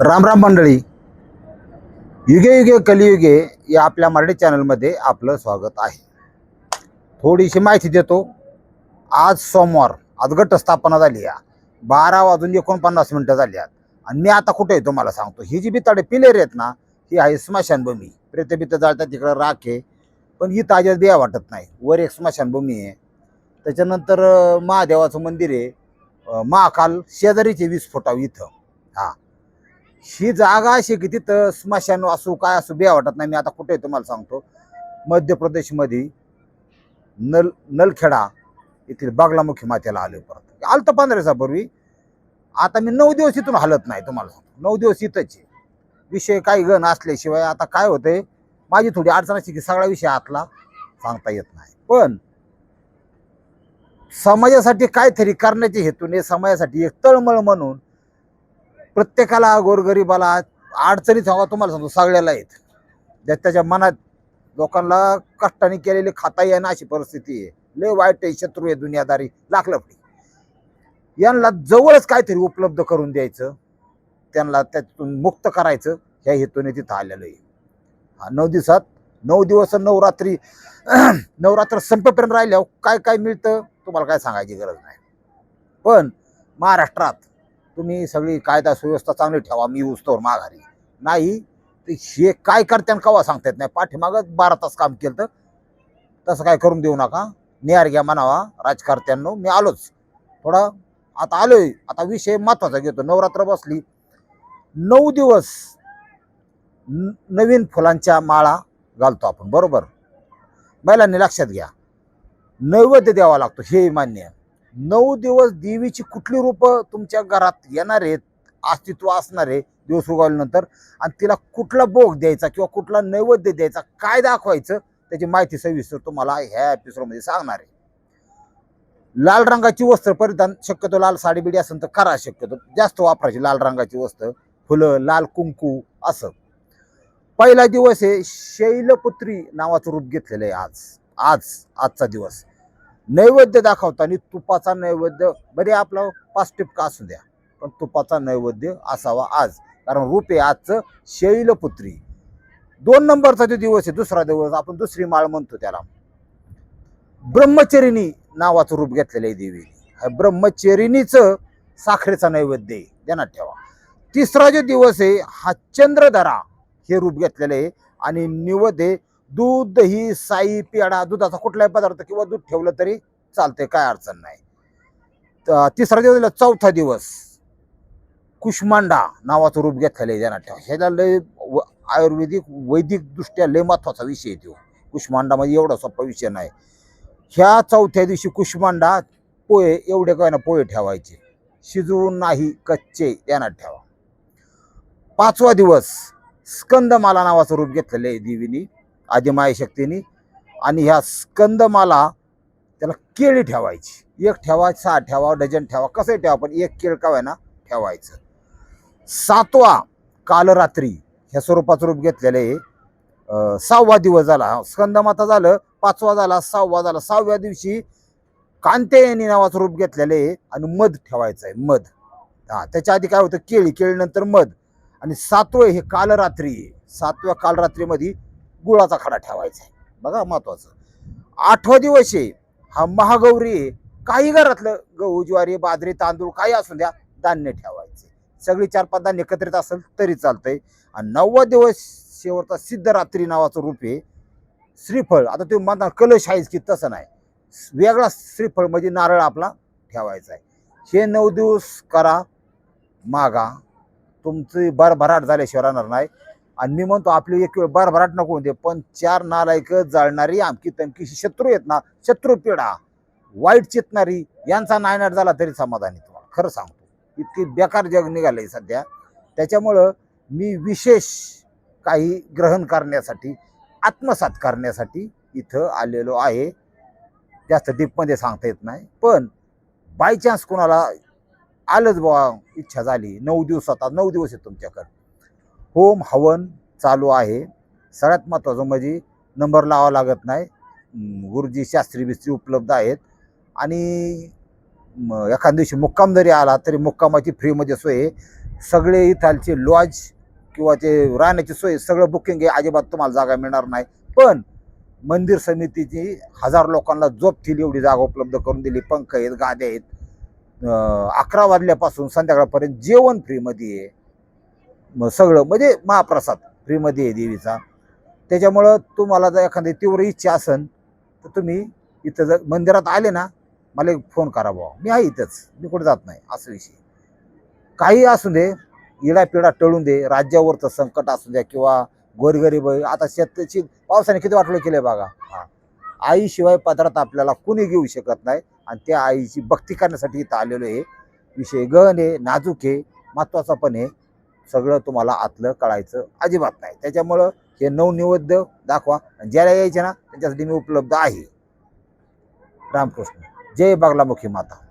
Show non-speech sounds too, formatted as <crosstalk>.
राम राम मंडळी. युगे युगे कलियुगे या आपल्या मराठी चॅनलमध्ये आपलं स्वागत आहे. थोडीशी माहिती देतो. आज सोमवार आज घटस्थापना झाली आहे. बारा वाजून एकोणपन्नास मिनटं झाली आहेत. आणि मी आता कुठे आहे तुम्हाला सांगतो. ही जी बिताडे पिलेर आहेत ना ही आहे स्मशानभूमी. प्रेतबित जाळतात तिकडं राख आहे. पण ही ताज्यात बिया वाटत नाही. वर एक स्मशानभूमी आहे. त्याच्यानंतर महादेवाचं मंदिर आहे. महाकाल शेजारीचे वीस फुटाव इथं. हां. ही जागा अशी की तिथं स्मशान असू काय असू बिया वाटत नाही. मी आता कुठे तुम्हाला सांगतो. मध्य प्रदेशमध्ये नल नलखेडा येथील बागलामुखी मातेला आलो परत. आलं तर पंधरा दिवसापूर्वी. आता मी नऊ दिवस इथून हलत नाही तुम्हाला सांगतो. नऊ दिवस इथंच आहे. विषय काही गण असल्याशिवाय आता काय होतंय माझी थोडी अडचण अशी की सगळा विषय आतला सांगता येत नाही. पण समाजासाठी काहीतरी करण्याच्या हेतूने समाजासाठी एक तळमळ म्हणून प्रत्येकाला गोरगरीबाला अडचणीत हवा तुम्हाला सांगतो सगळ्याला आहेत ज्या त्याच्या मनात लोकांना कष्टाने केलेले खाता येणं अशी परिस्थिती आहे. लय वाईट आहे शत्रू आहे दुनियादारी लाखलपडी. यांना जवळच काहीतरी उपलब्ध करून द्यायचं. त्यांना त्यातून मुक्त करायचं. ह्या हेतूने तिथं आलेलं आहे. हा नऊ दिवसात नऊ दिवस नवरात्री <clears throat> नवरात्र संपेपर्यंत राहिल्यावर काय काय मिळतं? तुम्हाला काय सांगायची गरज नाही. पण महाराष्ट्रात तुम्ही सगळी कायदा सुव्यवस्था चांगली ठेवा मी उस्तवर माघारी. नाही हे काय करत्यान कवा सांगता येत नाही. पाठीमागं बारा तास काम केलं तर तसं काय करून देऊ नका. निहार घ्या म्हणावा राजकारत्यांनो मी आलोच. थोडा आता आलोय. आता विषय महत्त्वाचा घेतो. नवरात्र बसली. नऊ दिवस न- नवीन फुलांच्या माळा घालतो आपण. बरोबर? महिलांनी लक्षात घ्या. नैवेद्य द्यावा लागतो. हे मान्य आहे. नऊ दिवस देवीची कुठली रूपं तुमच्या घरात येणार आहेत अस्तित्व असणारे दिवस उगवल्यानंतर आणि तिला कुठला भोग द्यायचा किंवा कुठला नैवेद्य द्यायचा काय दाखवायचं त्याची माहिती सविस्तर तुम्हाला ह्या एपिसोडमध्ये सांगणार आहे. लाल रंगाची वस्त्र परिधान शक्यतो लाल साडी बिडी असेल तर करा शक्यतो जास्त वापरायची लाल रंगाची वस्त्र फुलं लाल कुंकू असं. पहिला दिवस आहे शैलपुत्री नावाचं रूप घेतलेलं आहे आज आज आजचा दिवस. नैवेद्य दाखवताना तुपाचा नैवेद्य बरे आपला पाच टिपका असू द्या. पण तुपाचा नैवेद्य असावा आज. कारण रूप आहे आजचं शैलपुत्री. दोन नंबरचा जो दिवस आहे दुसरा दिवस आपण दुसरी माळ म्हणतो त्याला. ब्रह्मचरिणी नावाचं रूप घेतलेलं आहे देवीने ब्रह्मचरिणीचं साखरेचा नैवेद्य आहे. ध्यानात ठेवा. तिसरा जो दिवस आहे हा चंद्रधरा हे रूप घेतलेलं आहे. आणि निवद आहे दूध दही साई पेढा दुधाचा कुठलाही पदार्थ किंवा दूध ठेवलं तरी चालतंय काय अडचण नाही. तिसरा दिवस दिला चौथा दिवस. कुष्मांडा नावाचं रूप घेतलेलं आहे ज्यांना ठेवा. ह्याला लय व- आयुर्वेदिक वैदिकदृष्ट्या लय महत्त्वाचा विषय तो. कुष्मांडा म्हणजे एवढा सोपा विषय नाही. ह्या चौथ्या दिवशी कुष्मांडा पोहे एवढे काय ना पोहे ठेवायचे. शिजवून नाही कच्चे यांना ठेवा. पाचवा दिवस स्कंदमाला नावाचं रूप घेतलेलं आहे देवीनी. आदिमाय शक्तीने आणि ह्या स्कंदमाला त्याला केळी ठेवायची. एक ठेवा सहा ठेवा डझन ठेवा कसंही ठेवा पण एक केळ का ना ठेवायचं. सातवा कालरात्री ह्या स्वरूपाचं रूप घेतलेलं आहे. सहावा दिवस झाला. स्कंदमाता झालं पाचवा झाला सहावा झाला. सहाव्या दिवशी कांतेयनी नावाचं रूप घेतलेलं आहे आणि मध ठेवायचं आहे मध. हा त्याच्या आधी काय होतं? केळी केळीनंतर मध. आणि सातवं हे कालरात्री आहे. सातव्या कालरात्रीमध्ये गुळाचा खडा ठेवायचा आहे. बघा महत्वाचं. आठवा दिवस आहे. हा महागौरी आहे. काही घरातलं गहू ज्वारी बाजरी तांदूळ काही असू द्या धान्य ठेवायचे. सगळी चार पाच धान्य एकत्रित असेल तरी चालतंय. आणि नववा दिवस शेवटचा सिद्धरात्री नावाचं रूप आहे. श्रीफळ. आता तुम्ही म्हणता कलश आहेच की तसं नाही. वेगळा श्रीफळ म्हणजे नारळ आपला ठेवायचा आहे. हे नऊ दिवस करा मागा. तुमची भरभराट झाल्याशिवाय राहणार नाही. आणि मी म्हणतो आपली एक वेळ भरभराट नको होते पण चार नालायक जाळणारी आमकी तमकी शत्रू आहेत ना शत्रू पिढा वाईट चितणारी यांचा नायनाट झाला तरी समाधानी तुम्हाला खरं सांगतो. इतकी बेकार जग निघालंय सध्या. त्याच्यामुळं मी विशेष काही ग्रहण करण्यासाठी आत्मसात करण्यासाठी इथं आलेलो आहे. जास्त डीपमध्ये सांगता येत नाही पण बाय चान्स कोणाला आलंच बुवा इच्छा झाली. नऊ दिवस आता नऊ दिवस आहेत तुमच्याकडे. होम हवन चालू आहे. सगळ्यात महत्त्वाचं म्हणजे नंबर लावा लागत नाही. गुरुजी शास्त्री बिस्त्री उपलब्ध आहेत. आणि एखाद्या दिवशी मुक्काम जरी आला तरी मुक्कामाची फ्रीमध्ये सोय आहे. सगळे इथालचे लॉज किंवा ते राहण्याची सोय सगळं बुकिंग आहे. अजिबात तुम्हाला जागा मिळणार नाही. पण मंदिर समितीची हजार लोकांना झोपतील एवढी जागा उपलब्ध करून दिली. पंख आहेत गाद्या आहेत. अकरा वाजल्यापासून संध्याकाळपर्यंत जेवण फ्रीमध्ये आहे. मग सगळं म्हणजे महाप्रसाद फ्रीमध्ये आहे देवीचा. त्याच्यामुळं तुम्हाला जर एखादी तीव्र इच्छा असेल तर तुम्ही इथं जर मंदिरात आले ना मला एक फोन करा भाऊ मी आहे इथंच मी कुठे जात नाही असं विषय. काही असू दे इडापिडा टळून दे राज्यावरचं संकट असू द्या किंवा गोरगरीब आता शेतची पावसाने किती वाटलं केलं बघा. हां. आईशिवाय पदरात आपल्याला कुणी घेऊ शकत नाही आणि त्या आईची भक्ती करण्यासाठी इथं आलेलो आहे. विषय गहन आहे नाजूक आहे महत्त्वाचा पण आहे. सगळं तुम्हाला आतलं कळायचं अजिबात नाही. त्याच्यामुळं हे नवनिवेद्य दाखवा. आणि ज्याला यायचे ना त्यांच्यासाठी मी उपलब्ध आहे. रामकृष्ण. जय बागलामुखी माता.